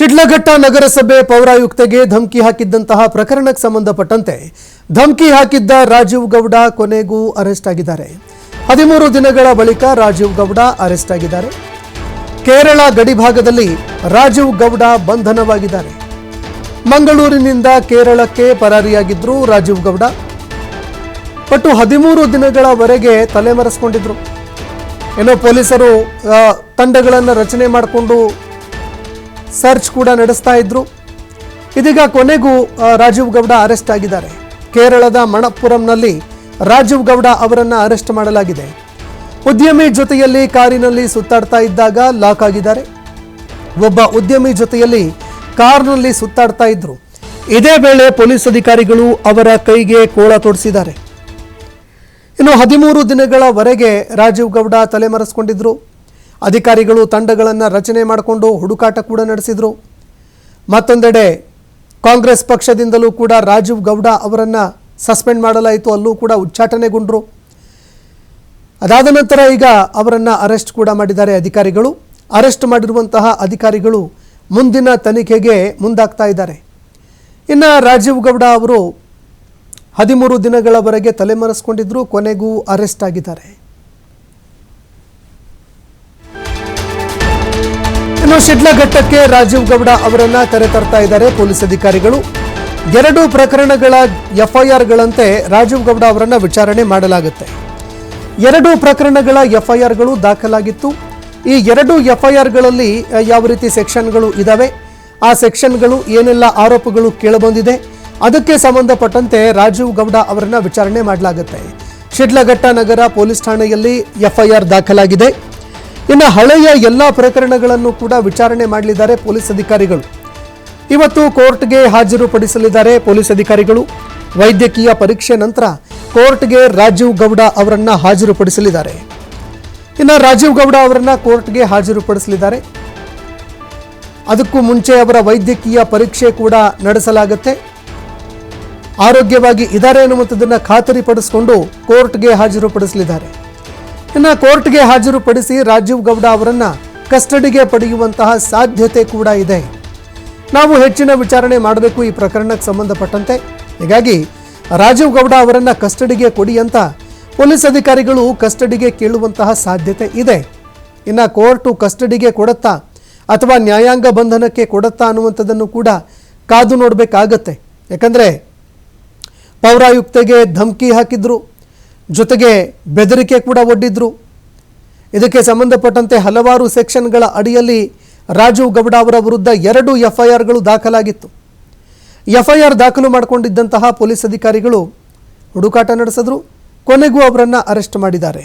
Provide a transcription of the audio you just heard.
ಶಿಡ್ಲಘಟ್ಟ ನಗರಸಭೆ ಪೌರಾಯುಕ್ತಗೆ ಧಮಕಿ ಹಾಕಿದ್ದಂತಹ ಪ್ರಕರಣಕ್ಕೆ ಸಂಬಂಧಪಟ್ಟಂತೆ ಧಮಕಿ ಹಾಕಿದ್ದ ರಾಜೀವ್ ಗೌಡ ಕೊನೆಗೂ ಅರೆಸ್ಟ್ ಆಗಿದ್ದಾರೆ. ಹದಿಮೂರು ದಿನಗಳ ಬಳಿಕ ರಾಜೀವ್ ಗೌಡ ಅರೆಸ್ಟ್ ಆಗಿದ್ದಾರೆ. ಕೇರಳ ಗಡಿಭಾಗದಲ್ಲಿ ರಾಜೀವ್ ಗೌಡ ಬಂಧನವಾಗಿದ್ದಾರೆ. ಮಂಗಳೂರಿನಿಂದ ಕೇರಳಕ್ಕೆ ಪರಾರಿಯಾಗಿದ್ರು ರಾಜೀವ್ ಗೌಡ. ಒಟ್ಟು ಹದಿಮೂರು ದಿನಗಳವರೆಗೆ ತಲೆಮರೆಸ್ಕೊಂಡಿದ್ರು. ಏನೋ ಪೊಲೀಸರು ತಂಡಗಳನ್ನು ರಚನೆ ಮಾಡಿಕೊಂಡು ಸರ್ಚ್ ಕೂಡ ನಡೆಸ್ತಾ ಇದ್ರು. ಇದೀಗ ಕೊನೆಗೂ ರಾಜೀವ್ ಗೌಡ ಅರೆಸ್ಟ್ ಆಗಿದ್ದಾರೆ. ಕೇರಳದ ಮಣಪ್ಪುರಂನಲ್ಲಿ ರಾಜೀವ್ ಗೌಡ ಅವರನ್ನು ಅರೆಸ್ಟ್ ಮಾಡಲಾಗಿದೆ. ಉದ್ಯಮಿ ಜೊತೆಯಲ್ಲಿ ಕಾರಿನಲ್ಲಿ ಸುತ್ತಾಡ್ತಾ ಇದ್ದಾಗ ಲಾಕ್ ಆಗಿದ್ದಾರೆ. ಒಬ್ಬ ಉದ್ಯಮಿ ಜೊತೆಯಲ್ಲಿ ಕಾರ್ನಲ್ಲಿ ಸುತ್ತಾಡ್ತಾ ಇದ್ರು. ಇದೇ ವೇಳೆ ಪೊಲೀಸ್ ಅಧಿಕಾರಿಗಳು ಅವರ ಕೈಗೆ ಕೋಳ ತೊಡಿಸಿದ್ದಾರೆ. ಇನ್ನು ಹದಿಮೂರು ದಿನಗಳವರೆಗೆ ರಾಜೀವ್ ಗೌಡ ತಲೆಮರೆಸ್ಕೊಂಡಿದ್ರು. ಅಧಿಕಾರಿಗಳು ತಂಡಗಳನ್ನು ರಚನೆ ಮಾಡಿಕೊಂಡು ಹುಡುಕಾಟ ಕೂಡ ನಡೆಸಿದ್ರು. ಮತ್ತೊಂದೆಡೆ ಕಾಂಗ್ರೆಸ್ ಪಕ್ಷದಿಂದಲೂ ಕೂಡ ರಾಜೀವ್ ಗೌಡ ಅವರನ್ನು ಸಸ್ಪೆಂಡ್ ಮಾಡಲಾಯಿತು, ಅಲ್ಲೂ ಕೂಡ ಉಚ್ಚಾಟನೆಗೊಂಡರು. ಅದಾದ ನಂತರ ಈಗ ಅವರನ್ನು ಅರೆಸ್ಟ್ ಕೂಡ ಮಾಡಿದ್ದಾರೆ ಅಧಿಕಾರಿಗಳು. ಅರೆಸ್ಟ್ ಮಾಡಿರುವಂತಹ ಅಧಿಕಾರಿಗಳು ಮುಂದಿನ ತನಿಖೆಗೆ ಮುಂದಾಗ್ತಾ ಇದ್ದಾರೆ. ಇನ್ನು ರಾಜೀವ್ ಗೌಡ ಅವರು ಹದಿಮೂರು ದಿನಗಳವರೆಗೆ ತಲೆಮರೆಸ್ಕೊಂಡಿದ್ರು, ಕೊನೆಗೂ ಅರೆಸ್ಟ್ ಆಗಿದ್ದಾರೆ. ಇನ್ನು ಶಿಡ್ಲಘಟ್ಟಕ್ಕೆ ರಾಜೀವ್ ಗೌಡ ಅವರನ್ನ ಕರೆತರ್ತಾ ಇದ್ದಾರೆ ಪೊಲೀಸ್ ಅಧಿಕಾರಿಗಳು. ಎರಡು ಪ್ರಕರಣಗಳ ಎಫ್ಐಆರ್ಗಳಂತೆ ರಾಜೀವ್ ಗೌಡ ಅವರನ್ನ ವಿಚಾರಣೆ ಮಾಡಲಾಗುತ್ತೆ. ಎರಡು ಪ್ರಕರಣಗಳ ಎಫ್ಐಆರ್ಗಳು ದಾಖಲಾಗಿತ್ತು. ಈ ಎರಡು ಎಫ್ಐಆರ್ಗಳಲ್ಲಿ ಯಾವ ರೀತಿ ಸೆಕ್ಷನ್ಗಳು ಇದ್ದಾವೆ ಆ ಸೆಕ್ಷನ್ಗಳು ಏನೆಲ್ಲ ಆರೋಪಗಳು ಕೇಳಬಂದಿದೆ, ಅದಕ್ಕೆ ಸಂಬಂಧಪಟ್ಟಂತೆ ರಾಜೀವ್ ಗೌಡ ಅವರನ್ನ ವಿಚಾರಣೆ ಮಾಡಲಾಗುತ್ತೆ. ಶಿಡ್ಲಘಟ್ಟ ನಗರ ಪೊಲೀಸ್ ಠಾಣೆಯಲ್ಲಿ ಎಫ್ಐಆರ್ ದಾಖಲಾಗಿದೆ. ಇನ್ನು ಹಳೆಯ ಎಲ್ಲ ಪ್ರಕರಣಗಳನ್ನು ಕೂಡ ವಿಚಾರಣೆ ಮಾಡಲಿದ್ದಾರೆ ಪೊಲೀಸ್ ಅಧಿಕಾರಿಗಳು. ಇವತ್ತು ಕೋರ್ಟ್ಗೆ ಹಾಜರುಪಡಿಸಲಿದ್ದಾರೆ ಪೊಲೀಸ್ ಅಧಿಕಾರಿಗಳು. ವೈದ್ಯಕೀಯ ಪರೀಕ್ಷೆ ನಂತರ ಕೋರ್ಟ್ಗೆ ರಾಜೀವ್ ಗೌಡ ಅವರನ್ನ ಹಾಜರುಪಡಿಸಲಿದ್ದಾರೆ. ಇನ್ನು ರಾಜೀವ್ ಗೌಡ ಅವರನ್ನ ಕೋರ್ಟ್ಗೆ ಹಾಜರುಪಡಿಸಲಿದ್ದಾರೆ. ಅದಕ್ಕೂ ಮುಂಚೆ ಅವರ ವೈದ್ಯಕೀಯ ಪರೀಕ್ಷೆ ಕೂಡ ನಡೆಸಲಾಗುತ್ತೆ. ಆರೋಗ್ಯವಾಗಿ ಇದ್ದಾರೆ ಅನ್ನುವಂಥದ್ದನ್ನು ಖಾತರಿಪಡಿಸಿಕೊಂಡು ಕೋರ್ಟ್ಗೆ ಹಾಜರುಪಡಿಸಲಿದ್ದಾರೆ. ಇನ್ನು ಕೋರ್ಟ್ಗೆ ಹಾಜರುಪಡಿಸಿ ರಾಜೀವ್ ಗೌಡ ಅವರನ್ನು ಕಸ್ಟಡಿಗೆ ಪಡೆಯುವಂತಹ ಸಾಧ್ಯತೆ ಕೂಡ ಇದೆ. ನಾವು ಹೆಚ್ಚಿನ ವಿಚಾರಣೆ ಮಾಡಬೇಕು ಈ ಪ್ರಕರಣಕ್ಕೆ ಸಂಬಂಧಪಟ್ಟಂತೆ. ಹೀಗಾಗಿ ರಾಜೀವ್ ಗೌಡ ಅವರನ್ನು ಕಸ್ಟಡಿಗೆ ಕೊಡಿ ಅಂತ ಪೊಲೀಸ್ ಅಧಿಕಾರಿಗಳು ಕಸ್ಟಡಿಗೆ ಕೇಳುವಂತಹ ಸಾಧ್ಯತೆ ಇದೆ. ಇನ್ನು ಕೋರ್ಟು ಕಸ್ಟಡಿಗೆ ಕೊಡುತ್ತಾ ಅಥವಾ ನ್ಯಾಯಾಂಗ ಬಂಧನಕ್ಕೆ ಕೊಡುತ್ತಾ ಅನ್ನುವಂಥದ್ದನ್ನು ಕೂಡ ಕಾದು ನೋಡಬೇಕಾಗತ್ತೆ. ಯಾಕಂದರೆ ಪೌರಾಯುಕ್ತೆಗೆ ಧಮಕಿ ಹಾಕಿದ್ರು. ಜೊತೆಗೆ ಬೆದರಿಕೆ ಕೂಡ ಒಡ್ಡಿದ್ರು. ಇದಕ್ಕೆ ಸಂಬಂಧಪಟ್ಟಂತೆ ಹಲವಾರು ಸೆಕ್ಷನ್ಗಳ ಅಡಿಯಲ್ಲಿ ರಾಜೀವ್ ಗೌಡ ಅವರ ವಿರುದ್ಧ ಎರಡು ಎಫ್ಐಆರ್ಗಳು ದಾಖಲಾಗಿತ್ತು. ಎಫ್ಐಆರ್ ದಾಖಲು ಮಾಡಿಕೊಂಡಿದ್ದಂತಹ ಪೊಲೀಸ್ ಅಧಿಕಾರಿಗಳು ಹುಡುಕಾಟ ನಡೆಸಿದ್ರು. ಕೊನೆಗೂ ಅವರನ್ನು ಅರೆಸ್ಟ್ ಮಾಡಿದ್ದಾರೆ.